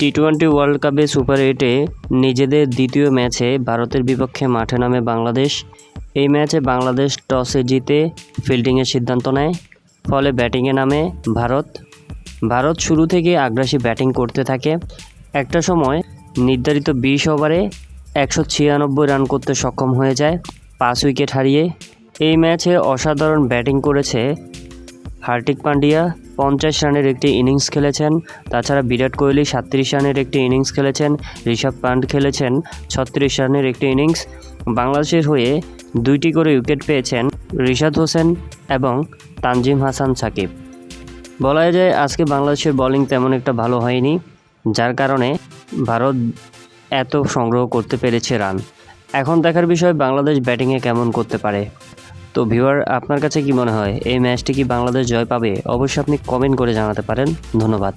টি twenty world কাপে super এইটে নিজেদের দ্বিতীয় ম্যাচে ভারতের বিপক্ষে মাঠে নামে বাংলাদেশ। এই ম্যাচে বাংলাদেশ টসে জিতে ফিল্ডিংয়ের সিদ্ধান্ত নেয়, ফলে ব্যাটিংয়ে নামে ভারত। ভারত শুরু থেকে আগ্রাসী ব্যাটিং করতে থাকে। একটা সময় নির্ধারিত বিশ ওভারে একশো ছিয়ানব্বই রান করতে সক্ষম হয়ে যায় পাঁচ উইকেট হারিয়ে। এই ম্যাচে অসাধারণ ব্যাটিং করেছে হার্দিক পান্ডিয়া পঞ্চাশ রানের একটি ইনিংস খেলেছেন। তাছাড়া বিরাট কোহলি সাতত্রিশ রানের একটি ইনিংস খেলেছেন। ঋষভ পান্ট খেলেছেন ছত্রিশ রানের একটি ইনিংস। বাংলাদেশের হয়ে দুইটি করে উইকেট পেয়েছেন রিশাদ হোসেন এবং তানজিম হাসান সাকিব। বলা যায়, আজকে বাংলাদেশের বোলিং তেমন একটা ভালো হয়নি, যার কারণে ভারত এত সংগ্রহ করতে পেরেছে রান। এখন দেখার বিষয়, বাংলাদেশ ব্যাটিংয়ে কেমন করতে পারে? তো ভিউয়ার আপনার কাছে কি মনে হয়? এই ম্যাচটি কি বাংলাদেশ জয় পাবে? অবশ্যই আপনি কমেন্ট করে জানাতে পারেন। ধন্যবাদ।